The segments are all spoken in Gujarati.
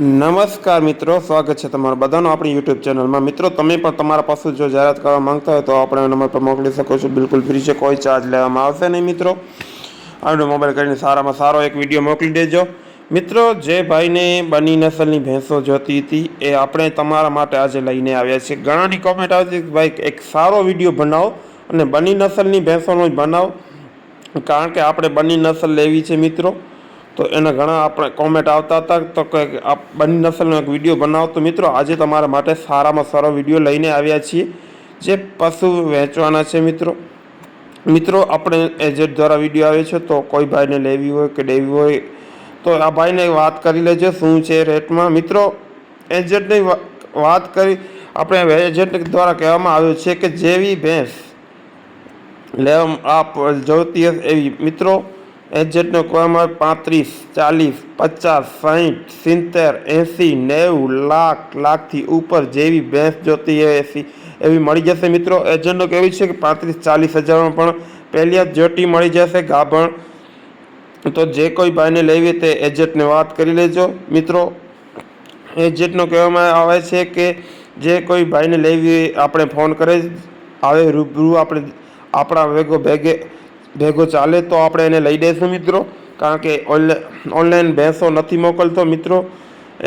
નમસ્કાર મિત્રો, સ્વાગત છે તમારું બધાનું આપણી યુટ્યુબ ચેનલમાં. મિત્રો, તમે પણ તમારા પશુ જો જાહેરાત કરવા માંગતા હોય તો આપણે નંબર પર મોકલી શકો છો. બિલકુલ ફ્રી છે, કોઈ ચાર્જ લેવામાં આવશે નહીં મિત્રો. આપણે મોબાઈલ કરીને સારામાં સારો એક વીડિયો મોકલી દેજો. મિત્રો, જે ભાઈને બની નસલની ભેંસો જોતી હતી, એ આપણે તમારા માટે આજે લઈને આવ્યા છીએ. ઘણાની કોમેન્ટ આવતી ભાઈ, એક સારો વીડિયો બનાવો અને બની નસલની ભેંસોનો જ બનાવો. કારણ કે આપણે બની નસલ લેવી છે મિત્રો. તો એના ઘણા આપણે કોમેન્ટ આવતા હતા તો કંઈક આ બંને નસલનો એક વીડિયો બનાવો. તો મિત્રો, આજે તમારા માટે સારામાં સારો વીડિયો લઈને આવ્યા છીએ. જે પશુ વેચવાના છે મિત્રો. મિત્રો, આપણે એજન્ટ દ્વારા વીડિયો આવે છે તો કોઈ ભાઈને લેવી હોય કે લેવી હોય, તો આ ભાઈને વાત કરી લેજો શું છે રેટમાં મિત્રો એજન્ટની વાત કરી, આપણે એજન્ટ દ્વારા કહેવામાં આવ્યું છે કે જેવી ભેંસ લેવા, આપ હશે એવી. મિત્રો એજન્ટનો કહેવામાં પાંત્રીસ, ચાલીસ, પચાસ, સાહીઠ, સિત્તેર, એંસી, નેવું લાખ લાખથી ઉપર જેવી ભેંસ જોતી હોય એસી. એવી મળી જશે મિત્રો. એજન્ટનો કેવી છે કે પાંત્રીસ, ચાલીસ હજારમાં પણ પહેલી જ જોટી મળી જશે ગાભણ. તો જે કોઈ ભાઈને લેવી તે એજન્ટને વાત કરી લેજો. મિત્રો એજન્ટનો કહેવામાં આવે છે કે જે કોઈ ભાઈને લેવી આપણે ફોન કરે આવે રૂબરૂ આપણે, આપણા ભેગો ભેગે ભેગો ચાલે તો આપણે એને લઈ દઈશું મિત્રો. કારણ કે ઓનલાઈન ભેંસો નથી મોકલતો મિત્રો.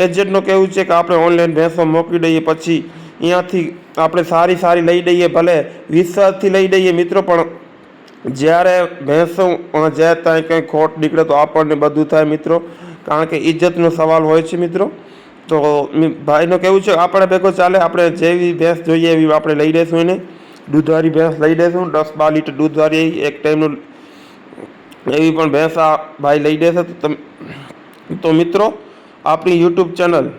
એજન્ટનું કહેવું છે કે આપણે ઓનલાઈન ભેંસો મોકલી દઈએ પછી અહીંયાથી આપણે સારી સારી લઈ દઈએ ભલે વિશ્વાસથી લઈ દઈએ મિત્રો, પણ જ્યારે ભેંસો જ્યાં ત્યાં કંઈ ખોટ નીકળે તો આપણને બધું થાય મિત્રો. કારણ કે ઇજ્જતનો સવાલ હોય છે મિત્રો. તો ભાઈનું કહેવું છે? આપણે ભેગો ચાલે, આપણે જેવી ભેંસ જોઈએ એવી આપણે લઈ દઈશું એને. દૂધવાળી ભેંસ લઈ લેશું દસ બાર લીટર દૂધવાળી એક ટાઈમનું એવી પણ ભેંસ આ ભાઈ લઈ દેશે તો તમે, તો મિત્રો, આપણી યુટ્યુબ ચેનલ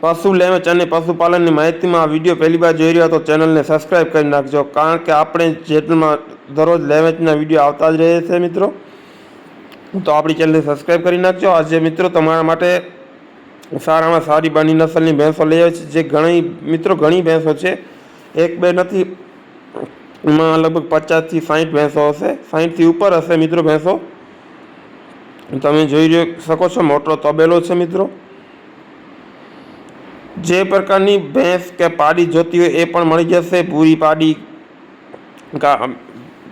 પશુ લેવેચ અને પશુપાલનની માહિતીમાં આ વીડિયો પહેલી વાર જોઈ રહ્યા તો ચેનલને સબસ્ક્રાઈબ કરી નાખજો. કારણ કે આપણે ચેનલમાં દરરોજ લેવેચના વીડિયો આવતા જ રહે છે મિત્રો. તો આપણી ચેનલને સબસ્ક્રાઈબ કરી નાખજો. આજે મિત્રો તમારા માટે સારામાં સારી બની નસલની ભેંસો લઈ આવે છે. જે ઘણી, મિત્રો ઘણી ભેંસો છે. એક બે નથી. એમાં લગભગ પચાસથી સાઠ ભેંસો હશે. સાઠથી ઉપર હશે મિત્રો ભેંસો. તમે જોઈ શકો છો મોટો તબેલો છે મિત્રો. જે પ્રકારની ભેંસ કે પાડી જોતી હોય એ પણ મળી જશે. પૂરી પાડી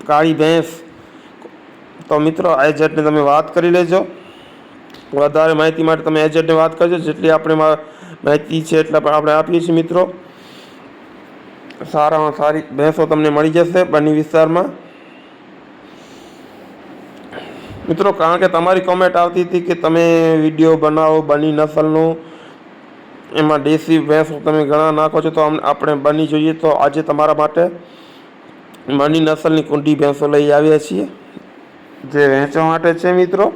કાળી ભેંસ. તો મિત્રો એજન્ટને તમે વાત કરી લેજો. વધારે માહિતી માટે તમે એજન્ટને વાત કરજો. જેટલી આપણે માહિતી છે એટલા પણ આપણે આપીએ છીએ મિત્રો. સારામાં સારી ભેંસો તમને મળી જશે બની વિસ્તારમાં. મિત્રો, કારણ કે તમારી કોમેન્ટ આવતી હતી કે તમે વીડિયો બનાવો બની નસલનું, એમાં દેશી ભેંસો તમે ઘણા નાખો છો, તો આપણે બની જોઈએ. તો આજે તમારા માટે બની નસલની કુંડી ભેંસો લઈ આવ્યા છીએ. જે વેચવા માટે છે મિત્રો.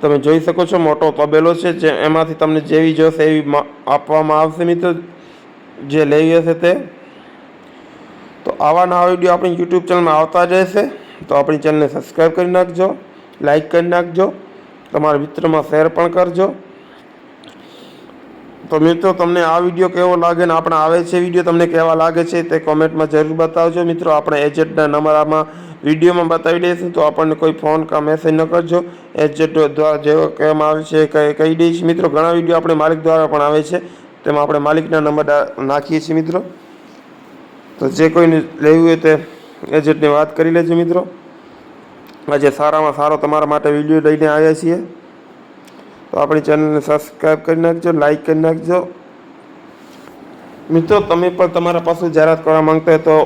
તમે જોઈ શકો છો, મોટો તબેલો છે, જે એમાંથી તમને જેવી જોશે એવી આપવામાં આવશે મિત્રો. જે લેવી હશે તે. તો આવા નવા વીડિયો આપણી યુટ્યુબ ચેનલમાં આવતા જ રહેશે. તો આપણી ચેનલને સબસ્ક્રાઈબ કરી નાખજો લાઈક કરી નાખજો, તમારા મિત્રમાં શેર પણ કરજો. તો મિત્રો, તમને આ વીડિયો કેવો લાગે ને આપણે આવે છે વીડિયો, તમને કેવા લાગે છે તે કોમેન્ટમાં જરૂર બતાવજો. મિત્રો, આપણે એજન્ટના નંબરમાં વિડીયોમાં બતાવી દઈશું, તો આપણને કોઈ ફોન કે મેસેજ ન કરજો. એજન્ટ દ્વારા જેવો કહેવામાં આવે છે કહી કહી દઈશ. મિત્રો, ઘણા વીડિયો આપણે માલિક દ્વારા પણ આવે છે. તેમાં આપણે માલિકના નંબર નાખીએ છીએ મિત્રો. તો જે કોઈને લેવું હોય તે એજન્ટને વાત કરી લેજો મિત્રો. આજે સારામાં સારો તમારા માટે વીડિયો લઈને આવ્યા છીએ. તો આપણી ચેનલને સબસ્ક્રાઈબ કરી નાખજો, લાઈક કરી નાખજો. મિત્રો, તમે પણ તમારા પાસે જાહેરાત કરવા માંગતા હોય તો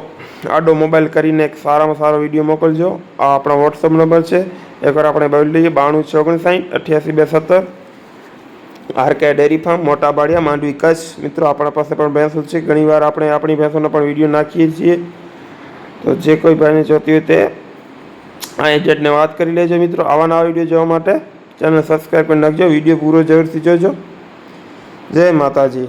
આડો મોબાઈલ કરીને એક સારામાં સારો વીડિયો મોકલજો. આ આપણો વોટ્સઅપ નંબર છે. એકવાર આપણે બોલી લઈએ, બાણું છ ઓગણસાઠ, અઠ્યાસી બે સત્તર આરકે ડેરી ફાર્મ, મોટા બાડિયા માંડવી, કચ્છ. મિત્રો, આપણા પાસે પણ ભેંસો છે. ઘણીવાર આપણે આપણી ભેંસોનો પણ વીડિયો નાખીએ છીએ. તો જે કોઈ ભાઈને જોતી હોય તે આ એજન્ટને વાત કરી લેજો મિત્રો. આવા નવા વીડિયો જોવા માટે ચેનલ સબસ્ક્રાઈબ કરી નાખજો. વીડિયો પૂરો જરૂરથી જોજો. જય માતાજી.